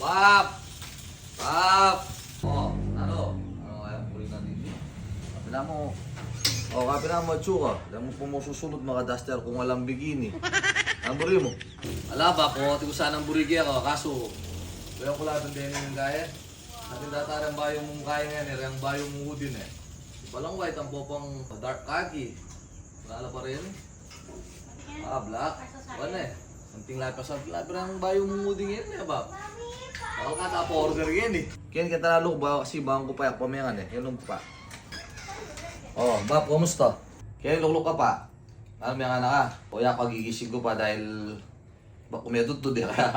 Pap! Pap! Oh, ano? Ano kaya puli na dito? Kapi na mo. Oh, kapi na mo, tsura. Dahil mo po mo susunod mga duster kung walang bikini. Ang buri mo? Ala ba po, tigo sana ang burigi ako. Kaso, kaya ko lahat ng din yung gaya. Natin data rin bayo mong kaya ngayon, eh. Ang bayo mong din eh. Walang white ang popang dark khaki. Wala pa rin. Ah, black. Wala eh. Anting pa sa lahat ng bayo mong uding ngayon eh, bab. Ako ka tapo order yan eh. Kaya kita lalo ba kasi bang ko pa yak pamayangan eh. Yan pa. Oh, bab, kumusta? Kaya lulok ka pa. Ano may nga na ka? O yak kagigising ko pa dahil ba kumetutod eh. Kaya,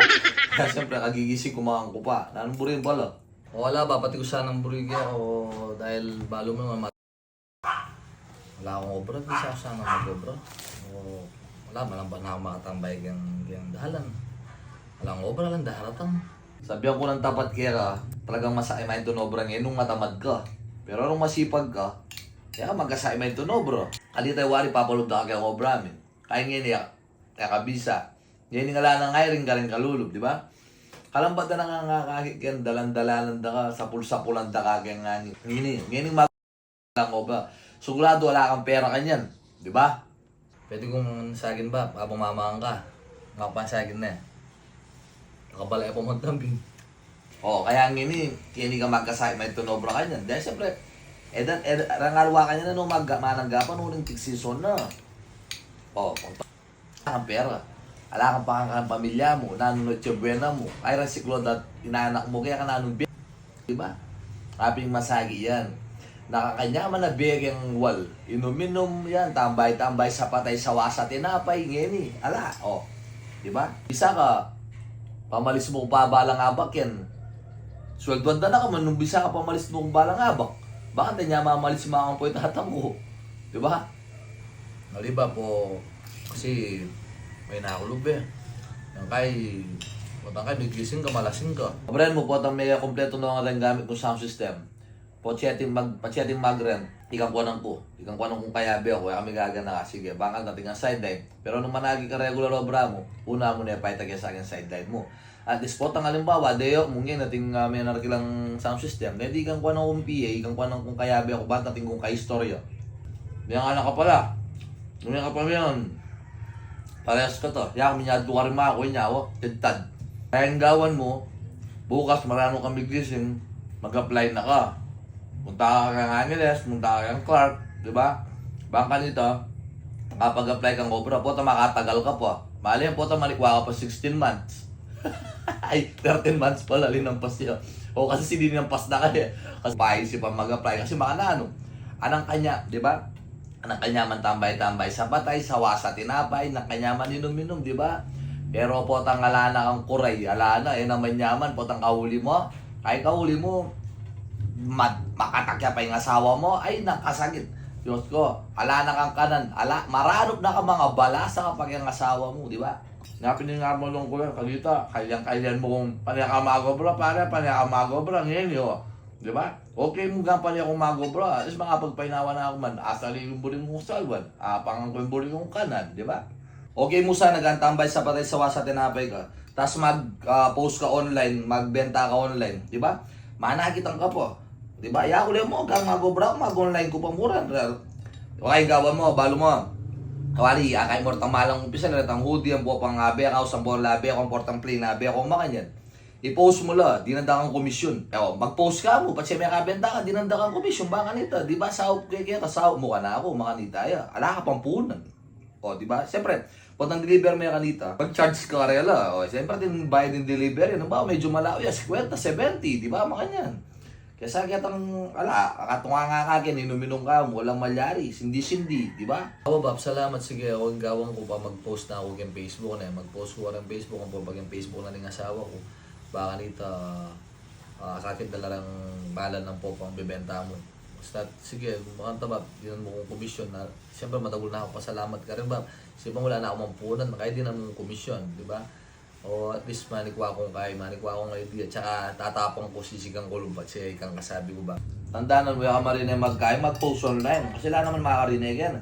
kaya siyempre kagigising kumakan ko pa. Nanong burin pala. O wala ba, pati ko sana ng burigi ako dahil balo mo naman wala akong obra, di siya ako sana mag-obra. O, wala, malang ba na ako makatambay kang kang dahalan. Wala akong obra lang, daharatan. Sabihan ko ng tapat kaya talagang masakay man ito obra ngayon nung matamad ka. Pero nung masipag ka, kaya magkasakay man ito obra. Kali tayo wari papalog na kaya obra amin. Kaya ngayon niya, kaya kabisa. Ngayon nga lang ng hiring ka rin kalulog, di ba? Kalambat na nangangakakit kaya dalan-dalanan da ka, sapul-sapulan da ka kaya nga ni. Ngayon, ngayon mag lang ko ba? Wala kang pera kanyan, di ba? Pwede kong sagin ba, habang mamahan ka. Nga pa sagin na eh. Nakabalay ako magtambing. Oo, oh, kaya ang ini, hindi ka magkasay, may tunobra ka niyan. Dahil siyempre, edan, edan, rangalwa ka niya na nung mag, mananggapan, nung tig-season na. Oo, oh, kang pera. Ala kang pakang ng pamilya mo, nanunod yung buwena mo. Ay rin si Claude at inaanak mo, kaya ka nanunod Di ba? Kaping masagi yan. Nakakanyaman na begang wal. Inuminom yan, tambay-tambay sa patay sa wasa tinapay, ngeni. Ala, oh. Di ba? Isa ka, pamalis mo pa balang abak yan. Sweldo na ka man, nung bisa ka pamalis mo balang abak. Bakit niya mamalis mga ang po itatang ko? Di ba? Di ba po, kasi may nakulog eh. Yung kay, Putang kay, bigising ka, malasing ka. Kabran mo po, itang may kompleto na rin gamit kong sound system. Pochetting mag, pochetting magren. Kuwanan ko. Ikang kuwanan kong kayabi ako. Kaya kami gagana ka. Sige, bakal natin ang sideline. Pero nung managi ka regular obra mo, una mo na ipahita sa akin sideline mo. At this po, ang halimbawa, deyo, mungkin nating uh, may narakilang sound system. Kaya di ikang kuwanan kong PA, ikang kuwanan kong kayabi ako. Ba't natin kong kaistorya? Diyan ka na ka pala. Diyan ka pa yan. Parehas ka to. Ya, minyado ka rin mga ako, inyawa. Tintad. Kaya gawan mo, bukas marano kang gising, mag-apply na ka. Punta ka kang Angeles, punta ka kang Clark, di ba? Bangka nito, kapag-apply kang Cobra, po makatagal ka po. Mali po malikwa ka pa 16 months. Ay, 13 months pala, linampas niya. O kasi si dinampas na kayo. Kasi paisip pa mag-apply. Kasi baka na ano, anang kanya, di ba? Anang kanya man tambay-tambay sa batay, sa wasa tinapay, nang kanya man inom-inom, di ba? Pero po tang alana kang kuray, alana, eh naman yaman, po tang kahuli mo. Kahit kahuli mo, mat, makatakya pa yung asawa mo, ay nakasagit. Diyos ko, ala na kang kanan, ala, maranop na ka mga balasa kapag yung asawa mo, di ba? Napinin nga mo nung kuya, kalita, kailan kailan mo kung panaya ka magobra, para panaya ka magobra, ngayon yun, di ba? Okay mo nga panaya kong magobra, alis mga pagpainawa na ako man, asali yung buling kong salwan, apangan ko yung buling kong kanan, di ba? Okay mo sa nagantambay sa patay sa wasa tinapay ka, tapos mag-post ka online, magbenta ka online, di ba? Managitan ka po. Di ba? Ya, uli mo, kang magobra, mag-online ko pa mura. Okay, gawan mo, balo mo. Kawali, akay mo tang malang umpisa na tang hoodie, ang buwa pang abe, ako sa bola abe, ako ang portang plain abe, ako makanyan. I-post mo la, dinanda kang komisyon. Ewan, mag-post ka mo, pati may kabenta ka, dinanda kang komisyon, baka nita, di ba, sahop kaya kaya, kasahop mo ka na ako, makanita, ya. Ala ka pang punan. O, di ba? Siyempre, pag nang deliver mo kanita, pag-charge ka rela, o, siyempre, din bayad ng delivery, ano ba, medyo malayo, ya, 50, 70, di ba, makanyan. Kaya sa kaya tang, ala, katunga nga kagin, inuminom ka, walang malyaris, hindi-sindi, di ba? Ako, Bob, salamat. Sige, ako ang gawang ko pa mag-post na ako ng Facebook na Mag-post ko ng Facebook, ang pag yung Facebook na ng asawa ko. Baka nita, uh, sakit na lang balan ng popang bibenta mo. Basta, sige, mga tabab, dinan mo kong komisyon na, siyempre matagol na ako, pasalamat ka rin ba? Siyempre wala na akong mampunan, kaya din ang komisyon, di ba? O at least manikwa akong kay, manikwa akong idea, tsaka tatapang ko sisigang ko lumbat siya, ikang kasabi ko ba? Tandaan mo yung marinig magkain, mag-post online, kasi wala naman makakarinig yan.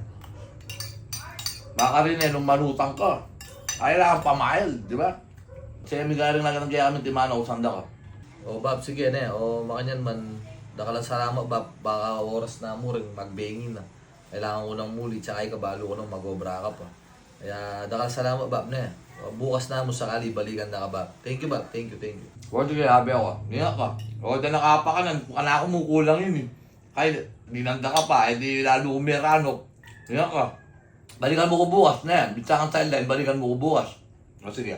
Makakarinig nung manutang ka. Ay lang pamayal, di ba? Kasi may garing lang kaya kami timano kung sanda ka. O Bab, sige na O makanyan man, dakalan salamat Bab. Baka oras na mo rin magbengin na. Kailangan ko ng muli, tsaka ikabalo ko nang magobra ka pa. Kaya dakalan salamat Bab na O, bukas na mo sakali, balikan na ka Bab. Thank you Bab, thank you, thank you. O sige, habi ako. Niya ka. O, dahil nakapa ka na, kana ako mukulang yun eh. Kaya, dinanda ka pa, edi lalo umirano. Niya ka. Balikan mo ko bukas na yan. Bitsakan sideline, balikan mo ko bukas. O sige.